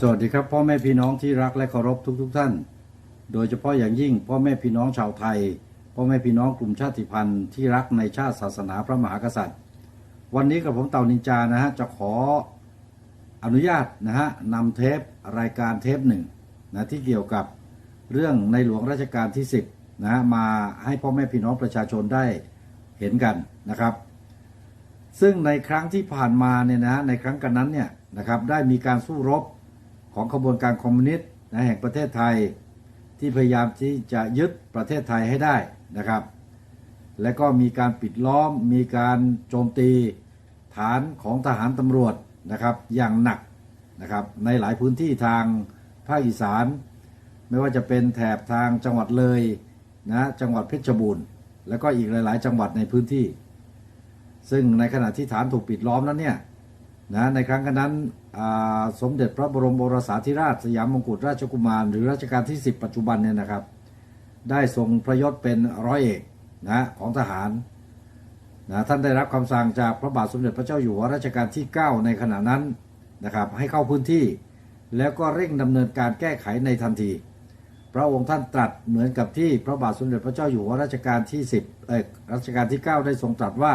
สวัสดีครับพ่อแม่พี่น้องที่รักและเคารพทุกๆทท่าน โดยเฉพาะอย่างยิ่งพ่อแม่พี่น้องชาวไทย พ่อแม่พี่น้องกลุ่มชาติพันธุ์ที่รักในชาติศาสนาพระมหากษัตริย์ วันนี้กับผมเต่านินจานะฮะจะขออนุญาตนะฮะนำเทปรายการเทปหนึ่งนะที่เกี่ยวกับเรื่องในหลวงรัชกาลที่ 10นะฮะมาให้พ่อแม่พี่น้องประชาชนได้เห็นกันนะครับ ซึ่งในครั้งที่ผ่านมาเนี่ยนะในครั้งกันนั้นเนี่ยนะครับได้มีการสู้รบ ของขบวนการคอมมิวนิสต์นแห่งประเทศไทย ที่พยายามที่จะยึดประเทศไทยให้ได้นะครับ และก็มีการปิดล้อมมีการโจมตีฐานของทหารตำรวจนะครับอย่างหนักนะครับในหลายพื้นที่ทางภาคอีสาน ไม่ว่าจะเป็นแถบทางจังหวัดเลยนะจังหวัดเพชรบูรณ์ แล้วก็อีกหลาย ๆ จังหวัดในพื้นที่ ซึ่งในขณะที่ฐานถูกปิดล้อมนั้นเนี่ย นะในครั้งนั้นสมเด็จพระบรมโอรสาธิราชสยามมงกุฎราชกุมารหรือรัชกาลที่ 10 ปัจจุบันเนี่ยนะครับ ได้ทรงพระยศเป็นร้อยเอกนะของทหารนะท่านได้รับคำสั่งจากพระบาทสมเด็จพระเจ้าอยู่หัวรัชกาลที่ 9 ในขณะนั้นนะครับให้เข้าพื้นที่ แล้วก็เร่งดำเนินการแก้ไขในทันที พระองค์ท่านตรัสเหมือนกับที่พระบาทสมเด็จพระเจ้าอยู่หัวรัชกาลที่ 10เอ่อรัชกาลที่ 9 ได้ทรงตรัสว่า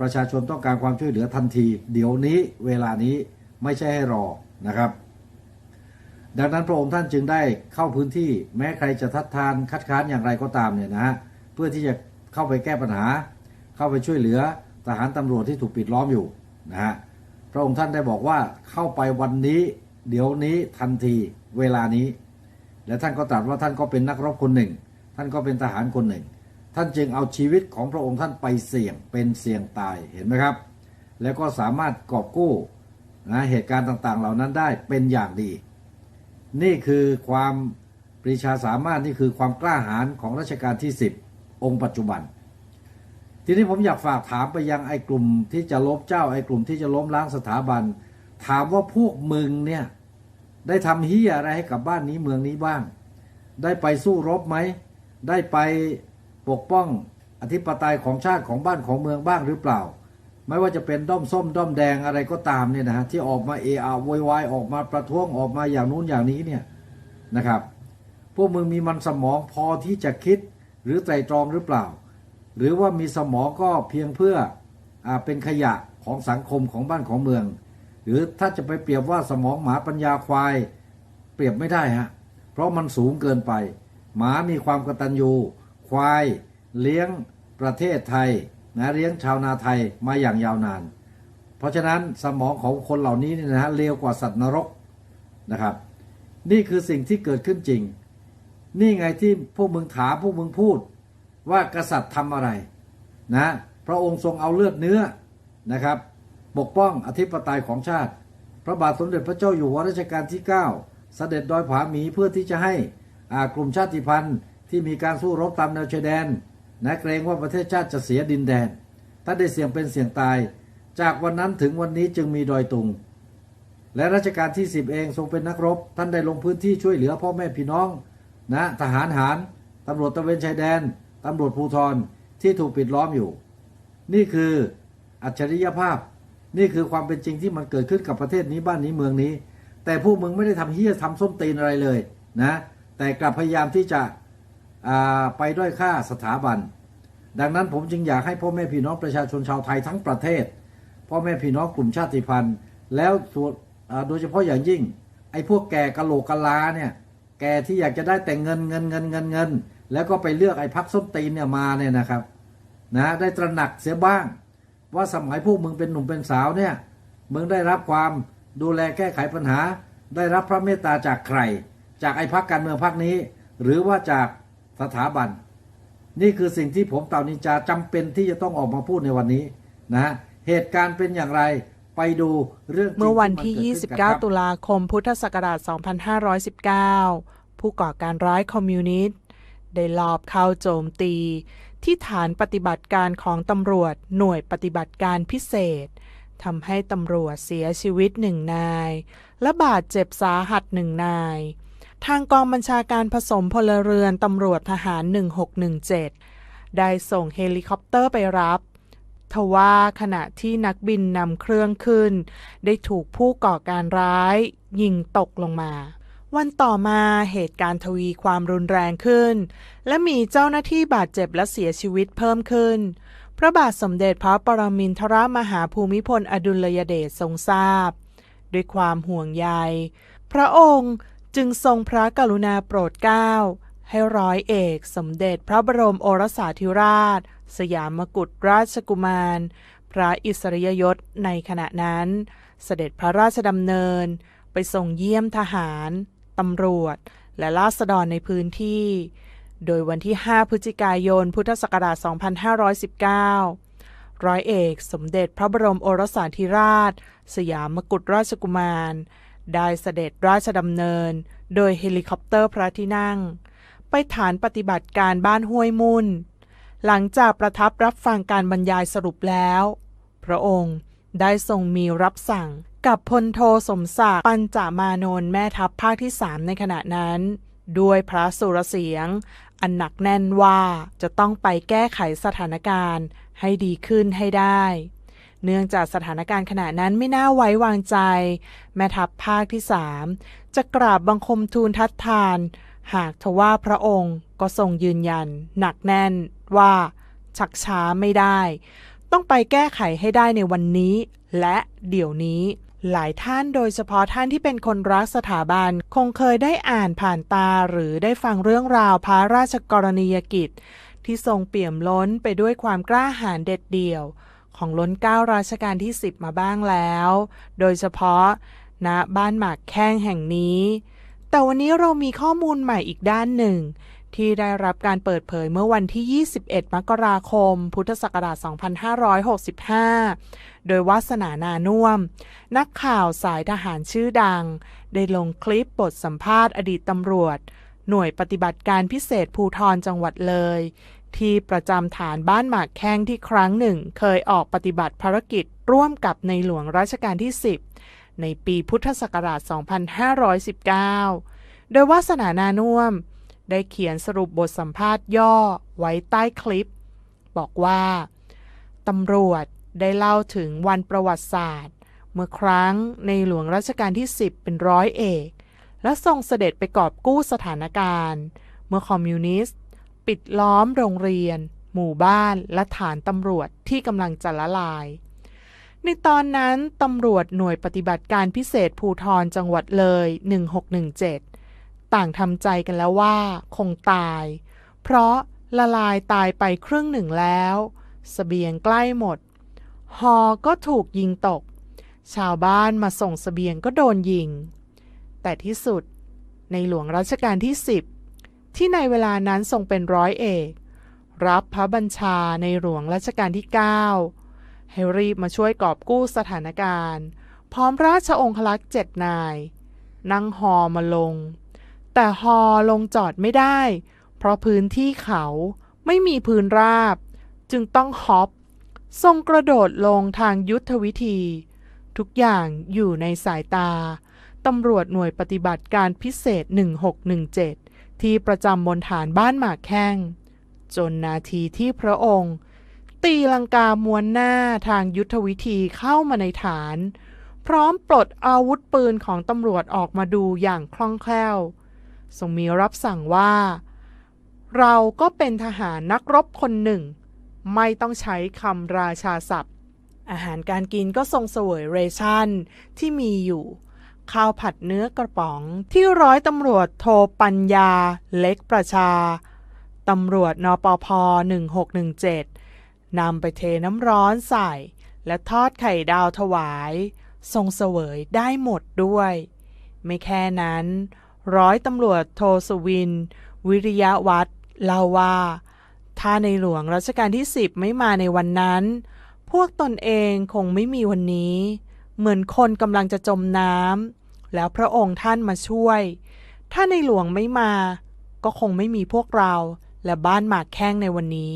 ประชาชนต้องการความช่วยเหลือทันที เดี๋ยวนี้เวลานี้ไม่ใช่ให้รอนะครับ ดังนั้นพระองค์ท่านจึงได้เข้าพื้นที่แม้ใครจะทัดทานคัดค้านอย่างไรก็ตามเนี่ยนะฮะเพื่อที่จะเข้าไปแก้ปัญหา เข้าไปช่วยเหลือทหารตำรวจที่ถูกปิดล้อมอยู่นะฮะพระองค์ท่านได้บอกว่าเข้าไปวันนี้เดี๋ยวนี้ทันทีเวลานี้ และท่านก็ตรัสว่าท่านก็เป็นนักรบคนหนึ่ง ท่านก็เป็นทหารคนหนึ่ง ท่านจึงเอาชีวิตของพระองค์ท่านไปเสี่ยงเป็นเสี่ยงตายเห็นไหมครับ แล้วก็สามารถกอบกู้นะเหตุการณ์ต่างๆ เหล่านั้นได้เป็นอย่างดี นี่คือความปรีชาสามารถนี่คือความกล้าหาญของรัชกาลที่ 10 องค์ปัจจุบัน ทีนี้ผมอยากฝากถามไปยังไอ้กลุ่มที่จะล้มเจ้าไอ้กลุ่มที่จะล้มล้างสถาบัน ถามว่าพวกมึงเนี่ยได้ทำเฮียอะไรให้กับบ้านนี้เมืองนี้บ้าง ได้ไปสู้รบไหม ได้ไป ปกป้องอธิปไตยของชาติของบ้านของเมืองบ้างหรือเปล่า ไม่ว่าจะเป็นด้อมส้มด้อมแดงอะไรก็ตามเนี่ยนะฮะที่ออกมาเออาโวยวายออกมาประท้วงออกมาอย่างนู้นอย่างนี้เนี่ยนะครับ พวกมึงมีมันสมองพอที่จะคิดหรือไตรตรองหรือเปล่า หรือว่ามีสมองก็เพียงเพื่ออเป็นขยะของสังคมของบ้านของเมือง หรือถ้าจะไปเปรียบว่าสมองหมาปัญญาควาย เปรียบไม่ได้ฮะเพราะมันสูงเกินไป หมามีความกระตัญญู ควาย เลี้ยงประเทศไทยนะเลี้ยงชาวนาไทยมาอย่างยาวนาน เพราะฉะนั้นสมองของคนเหล่านี้เนี่ยนะฮะเลวกว่าสัตว์นรกนะครับ นี่คือสิ่งที่เกิดขึ้นจริง นี่ไงที่พวกมึงถามพวกมึงพูด ว่ากษัตริย์ทำอะไรนะพระองค์ทรงเอาเลือดเนื้อนะครับ ปกป้องอธิปไตยของชาติ พระบาทสมเด็จพระเจ้าอยู่หัวรัชกาลที่ 9 เสด็จดอยผาหมีเพื่อที่จะให้กลุ่มชาติพันธุ์ ที่มีการสู้รบตามแนวชายแดนนะเกรงว่าประเทศชาติจะเสียดินแดนท่านได้เสี่ยงเป็นเสี่ยงตาย จากวันนั้นถึงวันนี้จึงมีดอยตุง และรัชกาลที่ 10 เองทรงเป็นนักรบ ท่านได้ลงพื้นที่ช่วยเหลือพ่อแม่พี่น้องนะทหารหารตำรวจตะเวนชายแดนตำรวจภูธรที่ถูกปิดล้อมอยู่ นี่คืออัจฉริยภาพ นี่คือความเป็นจริงที่มันเกิดขึ้นกับประเทศนี้บ้านนี้เมืองนี้ แต่พวกมึงไม่ได้ทำเฮี้ยทำส้มตีนอะไรเลยนะ แต่กลับพยายามที่จะ ไปด้อยค่าสถาบัน ดังนั้นผมจึงอยากให้พ่อแม่พี่น้องประชาชนชาวไทยทั้งประเทศ พ่อแม่พี่น้องกลุ่มชาติพันธุ์ แล้วส่วนโดยเฉพาะอย่างยิ่ง ไอ้พวกแก่กะโหลกกะลาเนี่ยแกที่อยากจะได้แต่เงินเงินเงินเงินเงิน แล้วก็ไปเลือกไอ้พักส้นตีนเนี่ยมาเนี่ยนะครับนะได้ตระหนักเสียบ้าง ว่าสมัยพวกมึงเป็นหนุ่มเป็นสาวเนี่ยมึงได้รับความดูแลแก้ไขปัญหา ได้รับพระเมตตาจากใคร จากไอ้พักการเมืองพักนี้ หรือว่าจาก สถาบัน นี่คือสิ่งที่ผมเต่านินจาจำเป็นที่จะต้องออกมาพูดในวันนี้นะเหตุการณ์เป็นอย่างไรไปดูเรื่องจริงเมื่อวันที่มันเกิดขึ้นกันครับ29 ตุลาคม พุทธศักราช 2519 ผู้ก่อการร้ายคอมมิวนิสต์ได้ลอบเข้าโจมตี ที่ฐานปฏิบัติการของตำรวจหน่วยปฏิบัติการพิเศษทำให้ตำรวจเสียชีวิตหนึ่งนาย และบาดเจ็บสาหัสหนึ่งนาย ทางกองบัญชาการผสมพลเรือนตำรวจทหาร 1617 ได้ส่งเฮลิคอปเตอร์ไปรับทว่าขณะที่นักบินนำเครื่องขึ้น ได้ถูกผู้ก่อการร้าย ยิงตกลงมา วันต่อมาเหตุการณ์ทวีความรุนแรงขึ้น และมีเจ้าหน้าที่บาดเจ็บและเสียชีวิตเพิ่มขึ้น พระบาทสมเด็จพระปรมินทรมหาภูมิพลอดุลยเดชทรงทราบ ด้วยความห่วงใย พระองค์ จึงทรงพระกรุณาโปรดเกล้าให้ร้อยเอกสมเด็จพระบรมโอรสาธิราช สยามกุฎราชกุมาร พระอิสริยยศในขณะนั้น เสด็จพระราชดำเนิน ไปส่งเยี่ยมทหาร ตำรวจ และราษฎรในพื้นที่ โดยวันที่ 5 พฤศจิกายน พุทธศักราช 2519 ร้อยเอกสมเด็จพระบรมโอรสาธิราช สยามกุฎราชกุมาร ได้เสด็จราชดำเนิน โดยเฮลิคอปเตอร์พระที่นั่ง ไปฐานปฏิบัติการบ้านห้วยมุนหลังจากประทับรับฟังการบรรยายสรุปแล้ว พระองค์ได้ทรงมีรับสั่งกับพลโทสมศักดิ์ปัญจามานนท์แม่ทัพภาคที่สามในขณะนั้น ด้วยพระสุรเสียง อันหนักแน่นว่าจะต้องไปแก้ไขสถานการณ์ให้ดีขึ้นให้ได้ เนื่องจากสถานการณ์ขณะนั้นไม่น่าไว้วางใจ แม่ทัพภาคที่สามจะกราบบังคมทูลทัดทาน หากทว่าพระองค์ก็ทรงยืนยัน หนักแน่นว่าชักช้าไม่ได้ ต้องไปแก้ไขให้ได้ในวันนี้ และเดี๋ยวนี้หลายท่านโดยเฉพาะท่านที่เป็นคนรักสถาบัน คงเคยได้อ่านผ่านตาหรือได้ฟังเรื่องราวพระราชกรณียกิจ ที่ทรงเปี่ยมล้นไปด้วยความกล้าหาญเด็ดเดี่ยว ของล้นเก้ารัชกาลที่ 10 มาบ้างแล้ว โดยเฉพาะณบ้านหมากแข้งแห่งนี้ แต่วันนี้เรามีข้อมูลใหม่อีกด้านหนึ่ง ที่ได้รับการเปิดเผยเมื่อวันที่ 21 มกราคม พุทธศักราช 2565 โดยวาสนานานุ่ม นักข่าวสายทหารชื่อดัง ได้ลงคลิปบทสัมภาษณ์อดีตตำรวจ หน่วยปฏิบัติการพิเศษภูทรจังหวัดเลย ที่ประจำฐานบ้านหมากแข้งที่ครั้งหนึ่ง เคยออกปฏิบัติภารกิจร่วมกับในหลวงรัชกาลที่ 10 ในปีพุทธศักราช 2519 โดยวาสนานานุ่ม ได้เขียนสรุปบทสัมภาษณ์ย่อไว้ใต้คลิป บอกว่าตำรวจได้เล่าถึงวันประวัติศาสตร์ เมื่อครั้งในหลวงรัชกาลที่ 10 เป็นร้อยเอก และทรงเสด็จไปกอบกู้สถานการณ์ เมื่อคอมมิวนิสต์ ปิดล้อมโรงเรียน หมู่บ้านและฐานตำรวจที่กำลังจะละลาย ในตอนนั้นตำรวจหน่วยปฏิบัติการพิเศษภูทรจังหวัดเลย 1617 ต่างทำใจกันแล้วว่า คงตาย เพราะละลายตายไปครึ่งหนึ่งแล้วสเสบียงใกล้หมด ฮอก็ถูกยิงตก ชาวบ้านมาส่งสเสบียงก็โดนยิง แต่ที่สุดในหลวงรัชกาลที่ 10 ที่ในเวลานั้นทรงเป็นร้อยเอก รับพระบัญชาในหลวงรัชกาลที่ 9 ให้รีบมาช่วยกอบกู้สถานการณ์ พร้อมราชองคลักษ์เจ็ดนาย นั่งฮอมาลง แต่ฮอลงจอดไม่ได้ เพราะพื้นที่เขาไม่มีพื้นราบ จึงต้องฮอปทรงกระโดดลงทางยุทธวิธี ทุกอย่างอยู่ในสายตาตำรวจหน่วยปฏิบัติการพิเศษ 1617 ที่ประจำบนฐานบ้านหมากแข้ง จนนาทีที่พระองค์ ตีลังกามวนหน้าทางยุทธวิธีเข้ามาในฐาน พร้อมปลดอาวุธปืนของตำรวจออกมาดูอย่างคล่องแคล่วทรงมีรับสั่งว่า เราก็เป็นทหารนักรบคนหนึ่ง ไม่ต้องใช้คำราชาศัพท์ อาหารการกินก็ทรงเสวยเรชั่นที่มีอยู่ ข้าวผัดเนื้อกระป๋อง ที่ร้อยตำรวจโทปัญญา เล็กประชา ตำรวจนปพ 1617 นำไปเทน้ำร้อนใส่ และทอดไข่ดาวถวาย ทรงเสวยได้หมดด้วย ไม่แค่นั้น ร้อยตำรวจโทสวิน วิริยะวัฒน์เล่าว่า ถ้าในหลวงรัชกาลที่10ไม่มาในวันนั้น พวกตนเองคงไม่มีวันนี้ เหมือนคนกำลังจะจมน้ำแล้วพระองค์ท่านมาช่วย ถ้าในหลวงไม่มา ก็คงไม่มีพวกเราและบ้านหมากแข้งในวันนี้